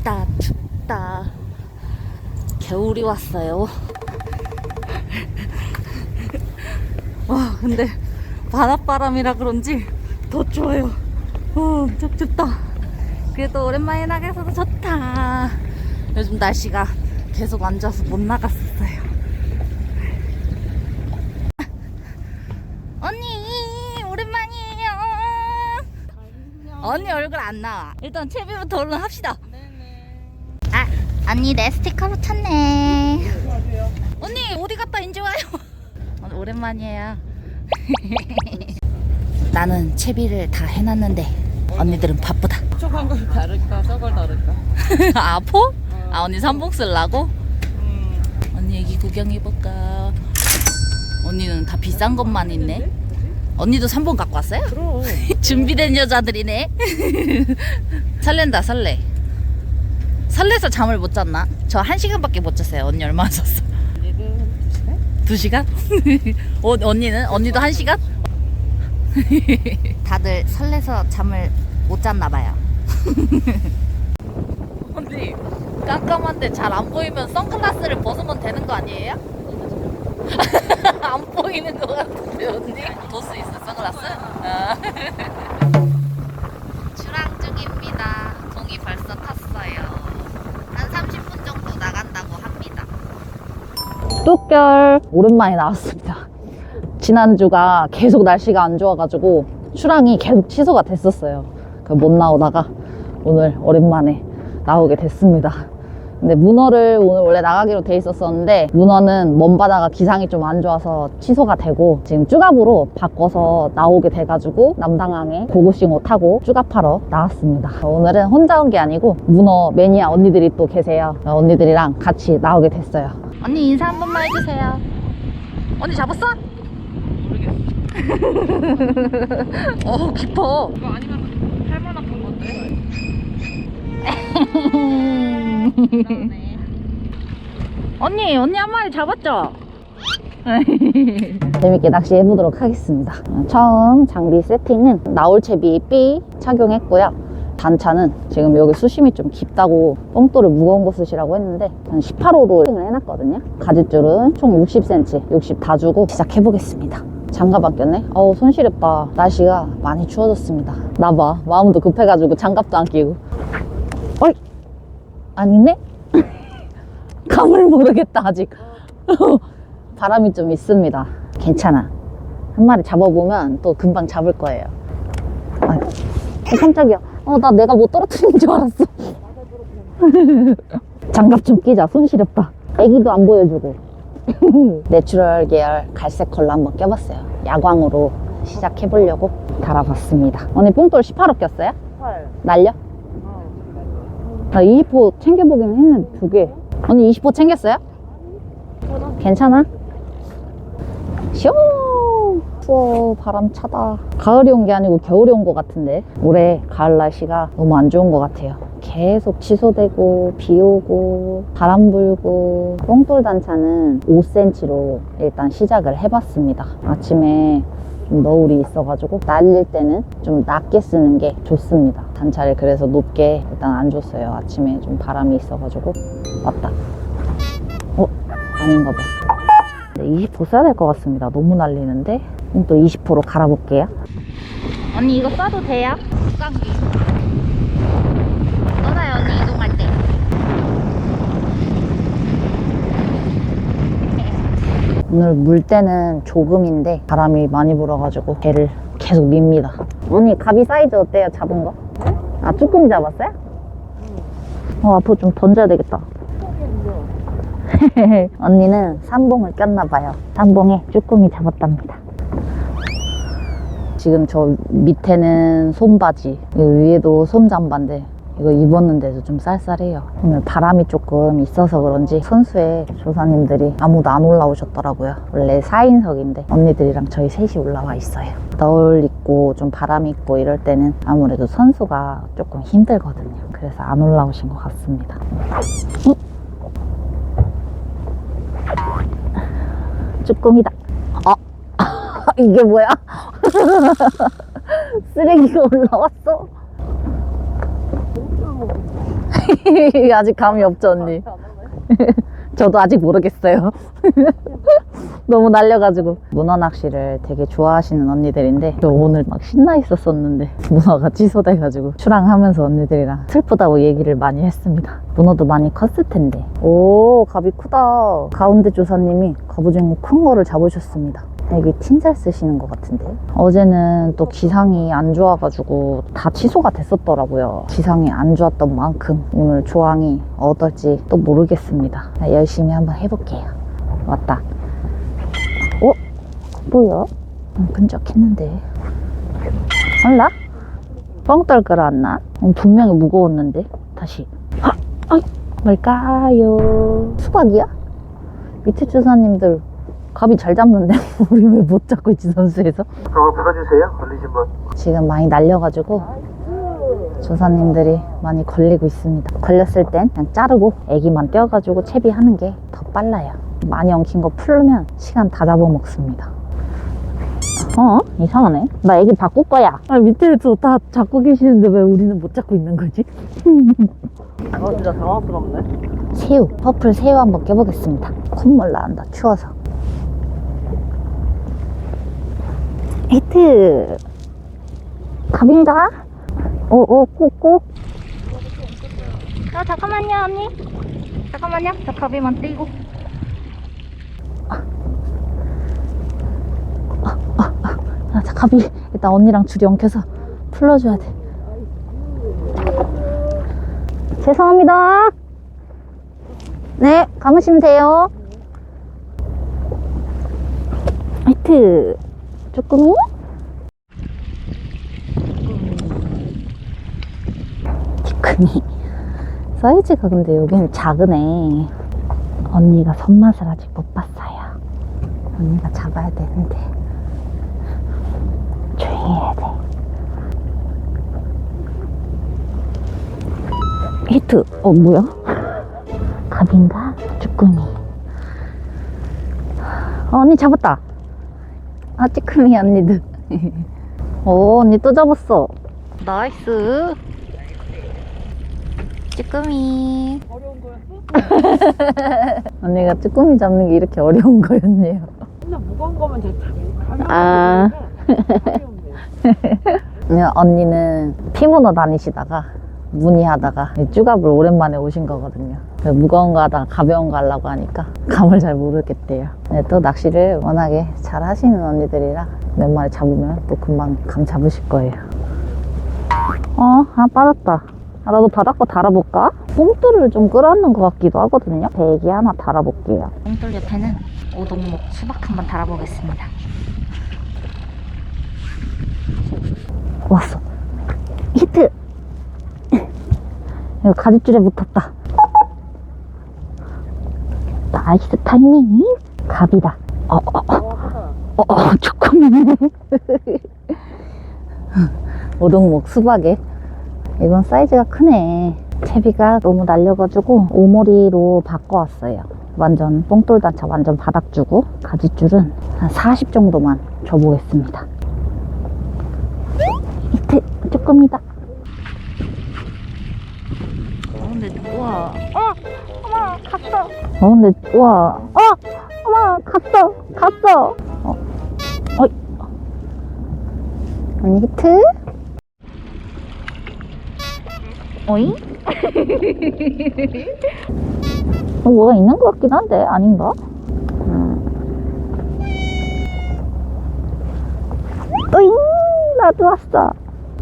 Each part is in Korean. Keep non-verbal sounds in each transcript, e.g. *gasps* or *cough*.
춥다 춥다. 겨울이 왔어요. 와 근데 바닷바람이라 그런지 더 추워요. 어, 엄청 춥다. 그래도 오랜만에 나가서 좋다. 요즘 날씨가 계속 안 좋아서 못 나갔었어요. 언니 오랜만이에요. 언니 얼굴 안 나와. 일단 채비부터 얼른 합시다. 아 언니 내 스티커 붙였네. 언니 어디 갔다 이제 와요? 오늘 오랜만이에요. *laughs* 나는 채비를 다 해놨는데 언니들은 바쁘다. 저한 걸 다를까? 저걸 다를까? *laughs* 아, 아포? 아 언니 삼복 쓰려고? 음. 언니 애기 구경해볼까? 언니는 다 비싼 것만 있네. 언니도 삼복 갖고 왔어요? 그럼. *laughs* 준비된 여자들이네. 설렌다 설레 설레서 잠을 못 잤나? 저 한 시간밖에 못 잤어요 언니 얼마 나 잤어? *laughs* 두 시간? *laughs* 어, 언니는? 언니도 한 시간? *laughs* 다들 설레서 잠을 못 잤나 봐요. 언니 깜깜한데 잘 안 보이면 선글라스를 벗으면 되는 거 아니에요? 안 보이는 거 같은데 언니? 도수 있어 선글라스? 오랜만에 나왔습니다. 지난주가 계속 날씨가 안 좋아가지고 출항이 계속 취소가 됐었어요. 그못 나오다가 오늘 오랜만에 나오게 됐습니다. 근데 문어를 오늘 원래 나가기로 돼 있었었는데 문어는 먼 바다가 기상이 좀 안 좋아서 취소가 되고 지금 쭈갑으로 바꿔서 나오게 돼가지고 남당항에 고고싱어 타고 쭈갑하러 나왔습니다. 오늘은 혼자 온 게 아니고 문어 매니아 언니들이 또 계세요. 언니들이랑 같이 나오게 됐어요. 언니 인사 한 번만 해주세요. 언니 잡았어? 어 *laughs* 깊어. 이거 아니면 할만 아픈 건데 언니 언니 한 마리 잡았죠? *laughs* 재밌게 낚시해보도록 하겠습니다 처음 장비 세팅은 나올 채비 B 착용했고요 단차는 지금 여기 수심이 좀 깊다고 뽕돌을 무거운 거 쓰시라고 했는데 한 18호로 세팅을 해놨거든요. 가지줄은 총 60cm 60 다 주고 시작해보겠습니다. 장갑 안 꼈네? 어우 손 시렵다. 날씨가 많이 추워졌습니다. 나봐. 마음도 급해가지고 장갑도 안 끼고. 어이! 아니네? *laughs* 감을 모르겠다 아직. *laughs* 바람이 좀 있습니다. 괜찮아. 한 마리 잡아보면 또 금방 잡을 거예요. 아, 어, 깜짝이야 어 나 내가 못 떨어뜨린 줄 알았어 *laughs* 장갑 좀 끼자 손 시렵다 애기도 안 보여주고 *laughs* 내추럴 계열 갈색 컬러 한번 껴봤어요 야광으로 시작해보려고 달아봤습니다 언니 뽕돌 18호 꼈어요? 팔 날려? 어. 나 20호 챙겨보긴 했는데 두 개. 언니 20호 챙겼어요? 괜찮아? 쇼! 추워, 바람 차다. 가을이 온 게 아니고 겨울이 온 것 같은데. 올해 가을 날씨가 너무 안 좋은 것 같아요. 계속 취소되고, 비 오고, 바람 불고. 뽕돌 단차는 5cm로 일단 시작을 해봤습니다. 아침에 좀 너울이 있어가지고 날릴 때는 좀 낮게 쓰는 게 좋습니다. 단차를 그래서 높게 일단 안 줬어요. 아침에 좀 바람이 있어가지고 왔다. 어? 아닌가 봐. 네, 20호 써야 될 것 같습니다. 너무 날리는데 또 20호로 갈아볼게요. 언니 이거 써도 돼요? 깡기. 써놔요 언니 이동할 때. *laughs* 오늘 물때는 조금인데 바람이 많이 불어가지고 배를 계속 밉니다. 언니 가비 사이즈 어때요? 잡은 거? 아 쭈꾸미 잡았어요? 어 앞으로 좀 던져야 되겠다. *laughs* 언니는 삼봉을 꼈나 봐요. 삼봉에 쭈꾸미 잡았답니다. 지금 저 밑에는 솜바지, 이 위에도 솜잠바인데 이거 입었는데도 좀 쌀쌀해요. 오늘 바람이 조금 있어서 그런지 선수에 조사님들이 아무도 안 올라오셨더라고요. 원래 4인석인데 언니들이랑 저희 셋이 올라와 있어요. 너울 있고 좀 바람 있고 이럴 때는 아무래도 선수가 조금 힘들거든요. 그래서 안 올라오신 것 같습니다. 어? 쭈꾸미다. 어? *laughs* 이게 뭐야? *laughs* 쓰레기가 올라왔어? *laughs* 아직 감이 없죠, 언니? *laughs* 저도 아직 모르겠어요. 너무 날려가지고. 문어 낚시를 되게 좋아하시는 언니들인데, 저 오늘 막 신나 있었었는데, 문어가 취소돼가지고, 출항하면서 언니들이랑 슬프다고 얘기를 많이 했습니다. 문어도 많이 컸을 텐데. 오, 갑이 크다. 가운데 조사님이 갑오징어 큰 거를 잡으셨습니다. 여기 틴잘 쓰시는 것 같은데 어제는 또 기상이 안 좋아가지고 다 취소가 됐었더라고요 기상이 안 좋았던 만큼 오늘 조항이 어떨지 또 모르겠습니다 열심히 한번 해볼게요 왔다 어? 뭐야? 음, 끈적했는데 몰라? 뻥떨 끌어왔나? 음, 분명히 무거웠는데 다시 아, 뭘까요? 수박이야? 밑에 주사님들 갑이 잘 잡는데 *laughs* 우리 왜 못 잡고 있지 선수에서? 그거 불러주세요. 걸리신 분. 지금 많이 날려가지고 조사님들이 많이 걸리고 있습니다. 걸렸을 땐 그냥 자르고 애기만 떼어가지고 채비하는 게 더 빨라요. 많이 엉킨 거 풀면 시간 다 잡아먹습니다. 어? 이상하네. 나 애기 바꿀 거야. 아, 밑에서 다 잡고 계시는데 왜 우리는 못 잡고 있는 거지? 어 진짜 당황스럽네. 새우, 퍼플 새우 한번 껴보겠습니다. 콧물 나온다, 추워서. 히트! 갑인가? 오, 오, 꾹꾹. 어, 잠깐만요, 언니. 잠깐만요. 저 갑이만 떼고. 아, 아, 아, 아, 저 갑이 일단 언니랑 줄이 엉켜서 풀러줘야 돼. 죄송합니다. 네, 감으시면 돼요. 하이트, 조금이? 티크니. *laughs* 사이즈가 근데 여기는 작으네. 언니가 손맛을 아직 못 봤어요. 언니가 잡아야 되는데. 조용히 해야 돼. 히트, 어, 뭐야? *laughs* 갑인가? 쭈꾸미. 어, 언니 잡았다. 아, 쭈꾸미 언니들. 오, 언니 또 잡았어. 나이스. 쭈꾸미. 어려운 거였어? *laughs* 언니가 쭈꾸미 잡는 게 이렇게 어려운 거였네요. 근데 무거운 거면 가볍. 아. *laughs* 언니는 피문어 다니시다가 문의하다가 이 쭈갑을 오랜만에 오신 거거든요. 무거운 거 하다가 가벼운 거 하려고 하니까 감을 잘 모르겠대요. 근데 또 낚시를 워낙에 잘 하시는 언니들이라 몇 마리 잡으면 또 금방 감 잡으실 거예요. 어, 아, 빠졌다. 아, 나도 바닥거 달아볼까? 뽕돌을 좀 끌어안는 것 같기도 하거든요. 배기 하나 달아볼게요. 뽕돌 옆에는 오동목 수박 한번 달아보겠습니다. 왔어. 히트! 이거 가지줄에 붙었다. 나이스 타이밍. 갑이다. 어, 어, 어. 어, 어, 조금. *laughs* 오동목 수박에. 이건 사이즈가 크네. 채비가 너무 날려가지고 오모리로 바꿔왔어요. 완전 뽕돌 단차 완전 바닥 주고 가지줄은 한 40 정도만 줘보겠습니다. 이트 조금이다. 어, 근데 우와. 어, 어머 갔어. 어, 근데 우와. 어, 어머 갔어, 갔어. 어, 어이. 언니 히트. 어이? 어, 뭐가 있는 것 같긴 한데 아닌가? 음. 어잉 나도 왔어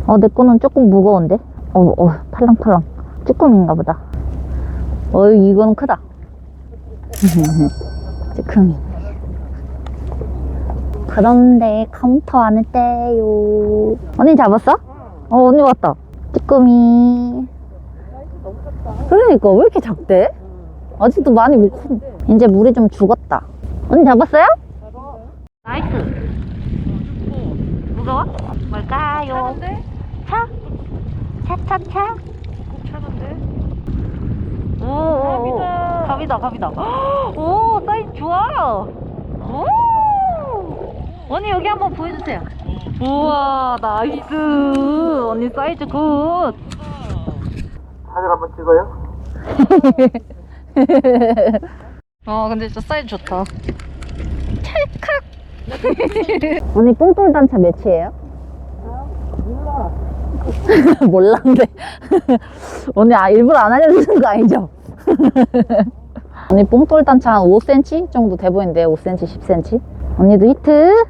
어 내 거는 조금 무거운데 어, 어 팔랑팔랑 쭈꾸미인가 보다 어 이거는 크다 *laughs* 쭈꾸미 그런데 카운터 안 했대요 언니 잡았어? 어 언니 왔다 쭈꾸미 그러니까 왜 이렇게 작대? 아직도 많이 못 컸. 이제 물이 좀 죽었다. 언니 잡았어요? 나이스. 무거워? 뭘까요? 차? 차차차? 차는데? 오, 오, 오. 갑이다, 갑이다. *gasps* 오, 사이즈 좋아요. 오. 언니 여기 한번 보여주세요. 우와, 나이스. 언니 사이즈 굿. 사진 한번 찍어요? *laughs* 어 근데 진짜 사이즈 좋다 찰칵 *laughs* 언니 뽕돌 단차 몇이에요? 몰라 *laughs* 몰랐는데 언니 아 일부러 안 알려주는 거 아니죠? 언니 뽕돌 단차 한 5cm 정도 돼 보이는데 5cm 10cm 언니도 히트!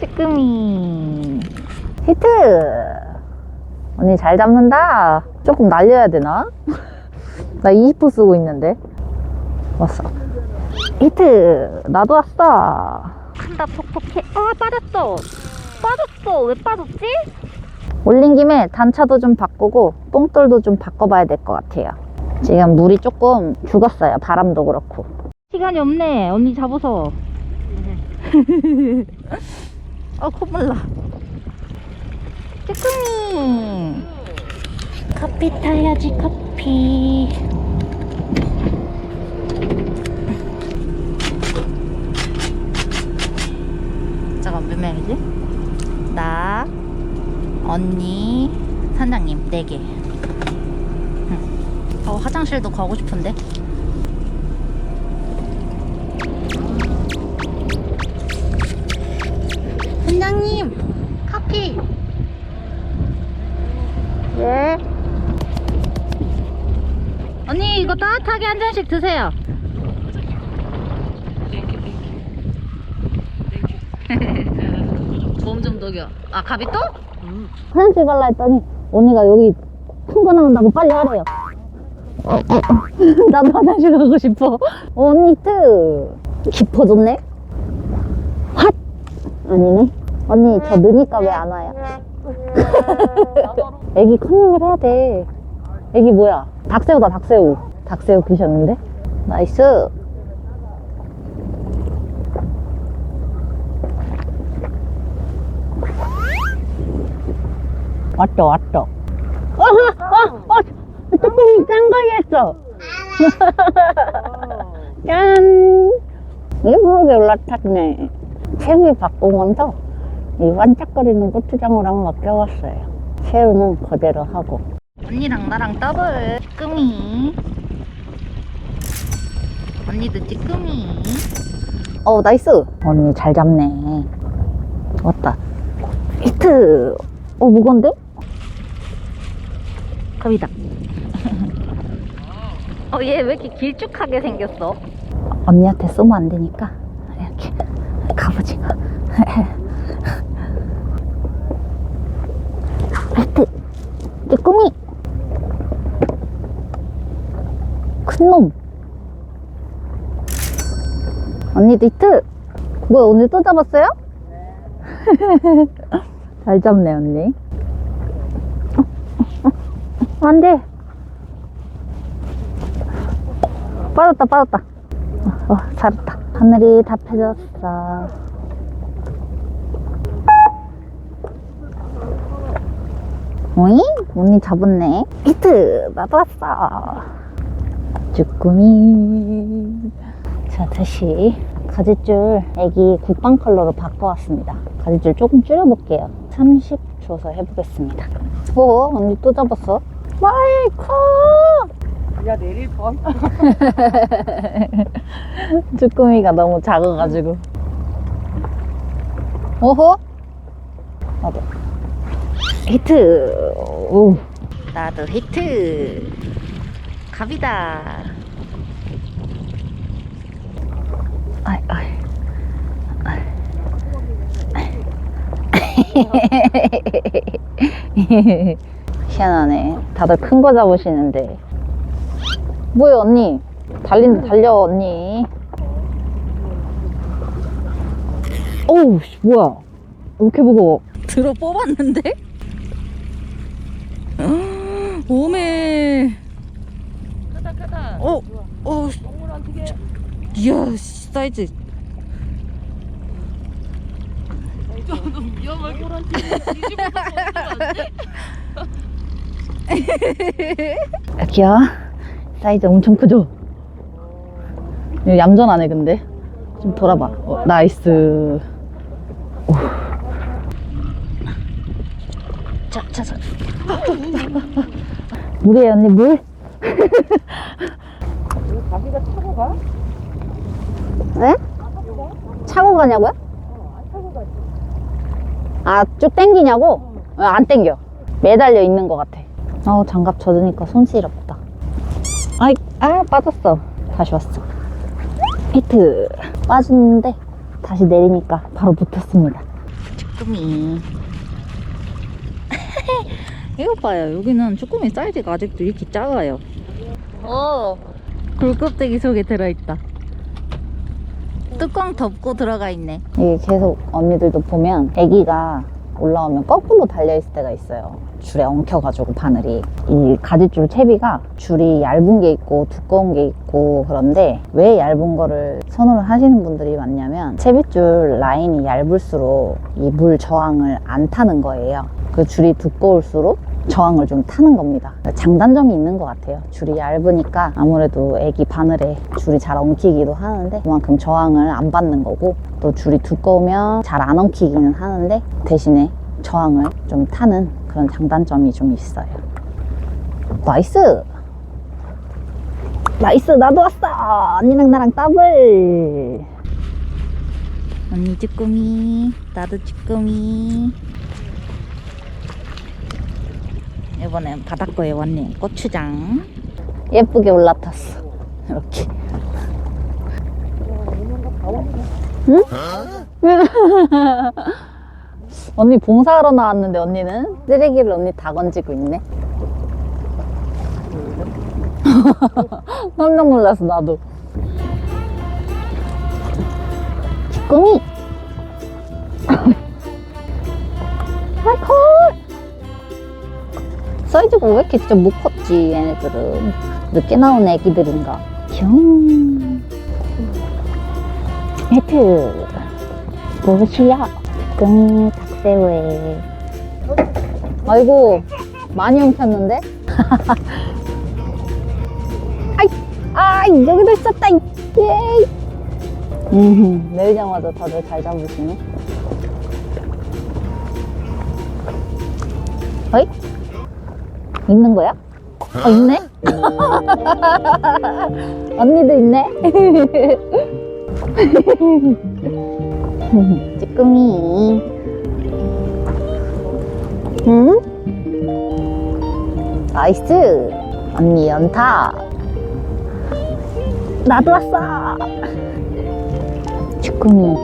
뜨끔이. 히트! 언니 잘 잡는다. 조금 날려야 되나? *laughs* 나 20호 쓰고 있는데. 왔어. 히트! 나도 왔어. 큰다 톡톡해. 아 빠졌어. 빠졌어. 왜 빠졌지? 올린 김에 단차도 좀 바꾸고 뽕돌도 좀 바꿔봐야 될 것 같아요 지금 물이 조금 죽었어요. 바람도 그렇고. 시간이 없네. 언니 잡아서. 아 *laughs* 콧물 나. 쭈꾸미. 커피 타야지 커피. 잠깐 몇 명이지? 나 언니 선장님 4개. 응. 어, 화장실도 가고 싶은데? 선장님 커피. 예 언니 이거 따뜻하게 한 잔씩 드세요. 몸 *laughs* 좀 녹여. 아 가비 또? 화장실 갈라 했더니 언니가 여기 큰 거 나온다고 빨리 하래요. *laughs* 나도 화장실 가고 싶어. 어, 언니 트. 깊어졌네? 핫! 아니네. 언니 저 느니까 왜 안 와요? *laughs* 애기 컨닝을 해야 돼. 애기 뭐야? 닭새우다 닭새우. 닭새우 드셨는데? 나이스. 왔다 왔다 뚜껑이 짠 거였어 짠. 일부러 올라탔네. 새우 바꾸면서 이 반짝거리는 고추장을 한번 껴왔어요. 새우는 그대로 하고. 언니랑 나랑 더블. 찌끄미. 언니도 찌끄미. 어 나이스. 언니 잘 잡네. 왔다. 히트. 어 무거운데? 갑이다 어 얘 왜 이렇게 길쭉하게 생겼어? 언니한테 쏘면 안 되니까. 이렇게. 갑오징어 히트. 쭈꾸미. 큰놈. 언니도 히트. 뭐야 언니 또 잡았어요? *laughs* 잘 잡네 언니. 안 돼. 빠졌다, 빠졌다. 어, 잘했다. 하늘이 다 펴졌어. 오잉? 언니 잡았네. 히트! 왔어. 쭈꾸미. 자, 다시 가지줄 애기 국방 컬러로 바꿔왔습니다. 가지줄 조금 줄여볼게요. 30 줘서 해보겠습니다. 뭐? 언니 또 잡았어? 마이크! 야 내릴 뻔. *laughs* 쭈꾸미가 너무 작아가지고. 오호? 나도. 히트! 오. 나도 히트! 갑이다! 아이, 아이. *laughs* 희한하네. 다들 큰 거 잡으시는데. 뭐야, 언니? 달린다, 달려, 언니. 어우, 씨, 뭐야. 왜 이렇게 무거워? 들어 뽑았는데? 오메. 크다 크다. 어, 어, 동물 어떻게? 이야, 씨, 사이즈. 좀 위험하게 뒤집어서 안 돼? 여기요. 사이즈 엄청 크죠? 얌전하네, 근데. 좀 돌아봐. 어, 나이스. 오. 자, 자, 자. *laughs* 물이에요, 언니, 물? 자기가 타고 가? 네? 차고 가냐고요? 아, 쭉 땡기냐고? 어, 안 땡겨. 매달려 있는 것 같아. 아우, 장갑 젖으니까 손 시렵다. 아, 빠졌어. 다시 왔어. 히트. 빠졌는데, 다시 내리니까 바로 붙었습니다. 쭈꾸미. *laughs* 이거 봐요. 여기는 쭈꾸미 사이즈가 아직도 이렇게 작아요. 오, 굴껍데기 속에 들어있다. 뚜껑 덮고 들어가 있네. 이게 계속 언니들도 보면 아기가 올라오면 거꾸로 달려있을 때가 있어요. 줄에 엉켜가지고 바늘이. 이 가지줄 채비가 줄이 얇은 게 있고 두꺼운 게 있고 그런데 왜 얇은 거를 선호를 하시는 분들이 많냐면 채비줄 라인이 얇을수록 이 물 저항을 안 타는 거예요. 그 줄이 두꺼울수록 저항을 좀 타는 겁니다. 장단점이 있는 것 같아요. 줄이 얇으니까 아무래도 애기 바늘에 줄이 잘 엉키기도 하는데 그만큼 저항을 안 받는 거고 또 줄이 두꺼우면 잘 안 엉키기는 하는데 대신에 저항을 좀 타는 그런 장단점이 좀 있어요. 나이스! 나이스! 나도 왔어! 언니랑 나랑 더블! 언니 쭈꾸미, 나도 쭈꾸미. 이번엔 바닷거에 왔네. 고추장. 예쁘게 올라탔어. 이렇게. 응? *laughs* 언니 봉사하러 나왔는데 언니는 쓰레기를 언니 다 건지고 있네. *laughs* 깜짝 놀랐어 나도. 쭈꾸미. *laughs* 아이코. 사이즈가 왜 이렇게 진짜 못 컸지 얘네들은? 늦게 나온 애기들인가? 슝. 히트. 무엇이야? 끙 닭새우에. 아이고 많이 엉켰는데? *laughs* 아이 아이 여기도 있었다 예이. 음 내리자마자 다들 잘 잡으시네. 어이 있는 거야? 어, 있네? *laughs* 언니도 있네? *laughs* 찌꾸미. 응? 나이스. 언니 연타. 나도 왔어. 쭈꾸미.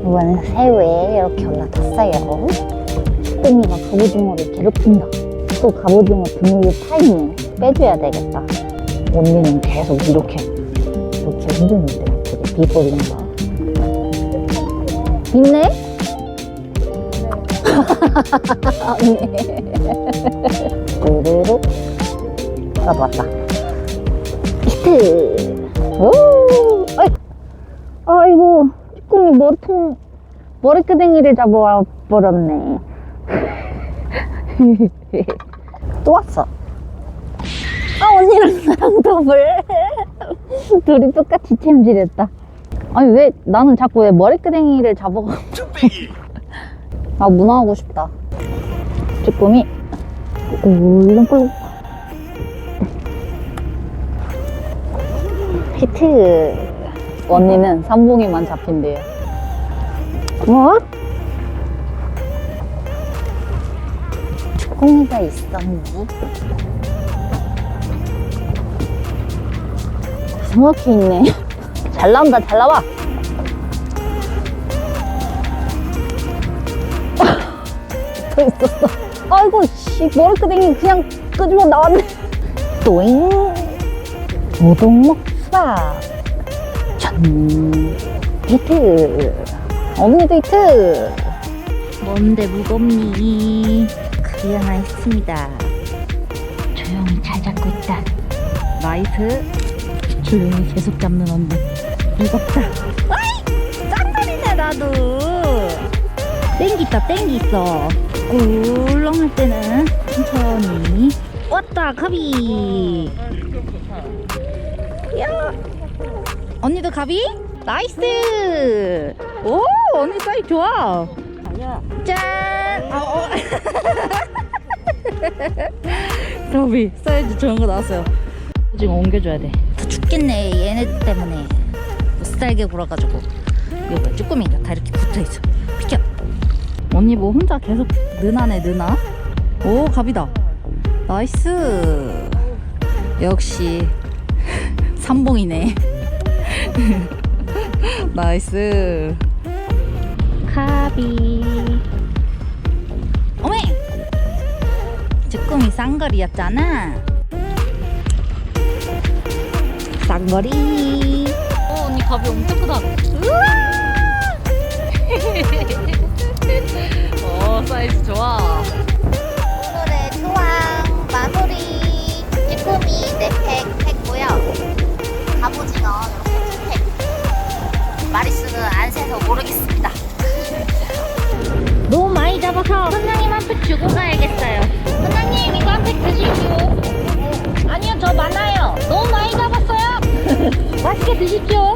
이번엔 새우에 이렇게 올라탔어요. 쭈꾸미가 갑오징어를 괴롭힌다. 또 갑오징어 분위기 타있네. 빼줘야 되겠다. 언니는 계속 이렇게, 이렇게 흔드는데, 되게 비거리인가. 있네? 있네. 뚜루루. 나도 왔다. 히트! 오! 아이고, 쭈꾸미 머리통, 머리끄댕이를 잡아와 버렸네. *laughs* 또 왔어. 아, 언니랑 나랑 더블. *laughs* 둘이 똑같이 챔질했다. 아니, 왜, 나는 자꾸 왜 머리끄댕이를 잡아가. 아, 문어하고 싶다. 쭈꾸미. 울렁꿀렁. 히트. 언니는 삼봉이만 잡힌대요. 뭐? 쭈꾸미가 있었니? 정확히 있네. *laughs* 잘 나온다, 잘 나와. 또 *laughs* 있었어. 아이고, 씨, 머리끄댕이 그냥 끄집어 나왔네. 또잉. 우동목 수박. 전. 히트. 언니도 히트. 뭔데 무겁니? 있습니다. 조용히 잘 잡고 있다. 나이스. 조용히 계속 잡는 언니. 무겁다. 아이! 짱돌이네, 나도. 땡기다, 땡기 있어. 꿀렁할 때는 천천히. 왔다, 가비. 야. 언니도 가비? 나이스. 오, 언니 사이즈 좋아. 짠! 아, 어. *laughs* *laughs* 더비 사이즈 좋은 거 나왔어요. 지금 옮겨줘야 돼. 다 죽겠네 얘네 때문에. 못 살게 굴어가지고. 이거 쭈꾸미가 다 이렇게 붙어있어. 비켜. 언니 뭐 혼자 계속 느나네 느나? 오 갑이다. 나이스. 역시 *laughs* 삼봉이네. *laughs* 나이스. 카비. 어메! 쭈꾸미 쌍거리였잖아. 쌍거리. 어, 언니 갑이 엄청 크다. *laughs* 어 사이즈 좋아. 오늘의 투왕 마소리 쭈꾸미 4팩 했고요. 갑오징어 이렇게 2팩. 마리수는 안 세서 모르겠습니다. *laughs* 너무 많이 잡아서 선장님 한팩 주고 가야겠어요. 한팩 드십시오. 아니요 저 많아요. 너무 많이 잡았어요. *laughs* 맛있게 드십시오.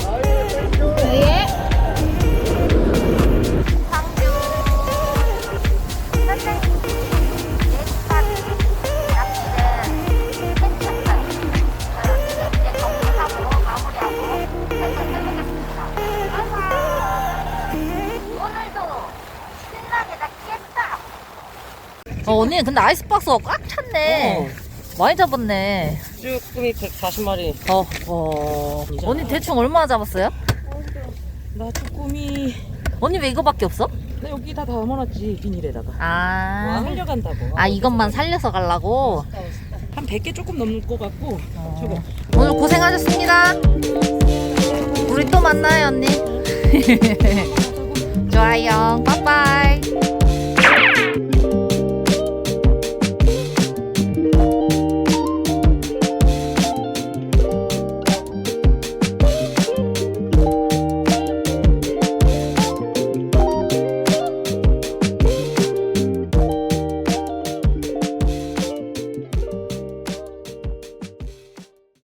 예. 어 언니 근데 아이스박스가 꽉 찼네. 많이 잡았네. 쭈꾸미 140마리. 어, 어. 언니 대충 얼마나 잡았어요? 나 쭈꾸미. 언니 왜 이거밖에 없어? 나 여기 다 담아놨지 비닐에다가. 와 아, 살려간다고. 아 이것만 살려서 가려고. 한 100개 조금 넘을 것 같고. 저거. 오늘 고생하셨습니다. 우리 또 만나요, 언니. *laughs* 좋아요. 빠빠이.